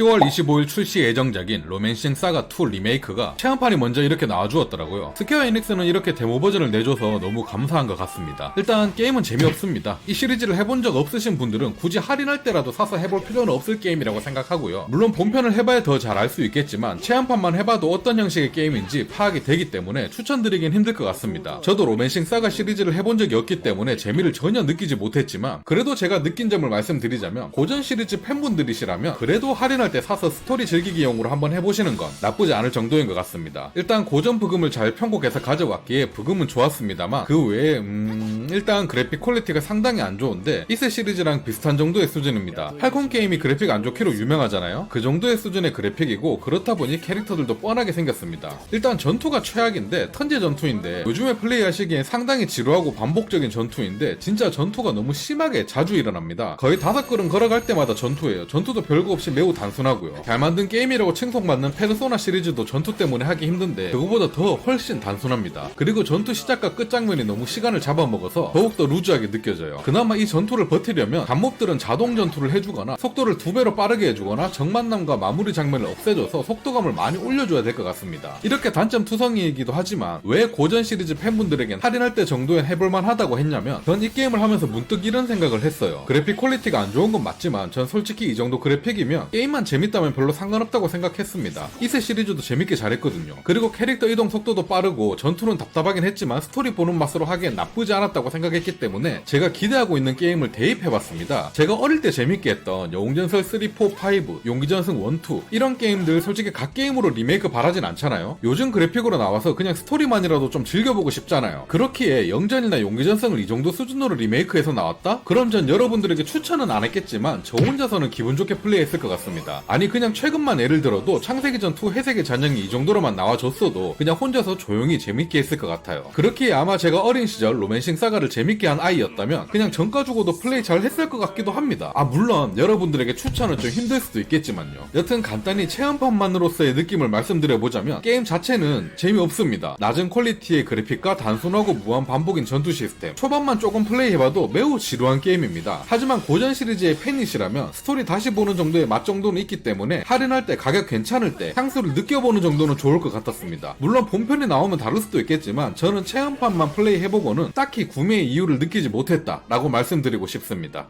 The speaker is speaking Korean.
10월 25일 출시 예정작인 로맨싱 사가 2 리메이크가 체험판이 먼저 이렇게 나와주었더라고요. 스퀘어 에닉스는 이렇게 데모 버전을 내줘서 너무 감사한 것 같습니다. 일단 게임은 재미없습니다. 이 시리즈를 해본 적 없으신 분들은 굳이 할인할 때라도 사서 해볼 필요는 없을 게임이라고 생각하고요. 물론 본편을 해봐야 더 잘 알 수 있겠지만 체험판만 해봐도 어떤 형식의 게임인지 파악이 되기 때문에 추천드리긴 힘들 것 같습니다. 저도 로맨싱 사가 시리즈를 해본 적이 없기 때문에 재미를 전혀 느끼지 못했지만 그래도 제가 느낀 점을 말씀드리자면 고전 시리즈 팬분들이시라면 그래도 할인할 때 사서 스토리 즐기기용으로 한번 해보시는 건 나쁘지 않을 정도인 것 같습니다. 일단 고전 부금을 잘 편곡해서 가져왔기에 부금은 좋았습니다만 그 외에 음 일단 그래픽 퀄리티가 상당히 안 좋은데 이세 시리즈랑 비슷한 정도의 수준입니다. 팔콘 게임이 그래픽 안 좋기로 유명하잖아요. 그 정도의 수준의 그래픽이고 그렇다 보니 캐릭터들도 뻔하게 생겼습니다. 일단 전투가 최악인데 턴제 전투인데 요즘에 플레이하시기엔 상당히 지루하고 반복적인 전투인데 진짜 전투가 너무 심하게 자주 일어납니다. 거의 다섯 걸음 걸어갈 때마다 전투예요. 전투도 별거 없이 매우 단순 하고요. 잘 만든 게임이라고 칭송받는 페르소나 시리즈도 전투 때문에 하기 힘든데 그거보다 더 훨씬 단순합니다. 그리고 전투 시작과 끝장면이 너무 시간을 잡아먹어서 더욱더 루즈하게 느껴져요. 그나마 이 전투를 버티려면 간몹들은 자동 전투를 해주거나 속도를 두 배로 빠르게 해주거나 적만남과 마무리 장면을 없애줘서 속도감을 많이 올려줘야 될 것 같습니다. 이렇게 단점 투성이이기도 하지만 왜 고전 시리즈 팬분들에겐 할인할 때 정도엔 해볼만 하다고 했냐면 전 이 게임을 하면서 문득 이런 생각을 했어요. 그래픽 퀄리티가 안 좋은 건 맞지만 전 솔직히 이 정도 그래픽이면 게임만 재밌다면 별로 상관없다고 생각했습니다. 이세 시리즈도 재밌게 잘했거든요. 그리고 캐릭터 이동 속도도 빠르고 전투는 답답하긴 했지만 스토리 보는 맛으로 하기엔 나쁘지 않았다고 생각했기 때문에 제가 기대하고 있는 게임을 대입해봤습니다. 제가 어릴 때 재밌게 했던 영웅전설 3, 4, 5, 용기전승 1, 2 이런 게임들 솔직히 각 게임으로 리메이크 바라진 않잖아요. 요즘 그래픽으로 나와서 그냥 스토리만이라도 좀 즐겨보고 싶잖아요. 그렇기에 영전이나 용기전승을 이 정도 수준으로 리메이크해서 나왔다? 그럼 전 여러분들에게 추천은 안 했겠지만 저 혼자서는 기분 좋게 플레이했을 것 같습니다. 아니 그냥 최근만 예를 들어도 창세기전 2 회색의 잔영이 이 정도로만 나와줬어도 그냥 혼자서 조용히 재밌게 했을 것 같아요. 그렇기에 아마 제가 어린 시절 로맨싱 사가를 재밌게 한 아이였다면 그냥 정가 주고도 플레이 잘 했을 것 같기도 합니다. 아 물론 여러분들에게 추천은 좀 힘들 수도 있겠지만요. 여튼 간단히 체험판만으로서의 느낌을 말씀드려보자면 게임 자체는 재미없습니다. 낮은 퀄리티의 그래픽과 단순하고 무한 반복인 전투 시스템 초반만 조금 플레이해봐도 매우 지루한 게임입니다. 하지만 고전 시리즈의 팬이시라면 스토리 다시 보는 정도의 맛 정도는 있기 때문에 할인할 때 가격 괜찮을 때 향수를 느껴보는 정도는 좋을 것 같았습니다. 물론 본편이 나오면 다를 수도 있겠지만 저는 체험판만 플레이해보고는 딱히 구매의 이유를 느끼지 못했다라고 말씀드리고 싶습니다.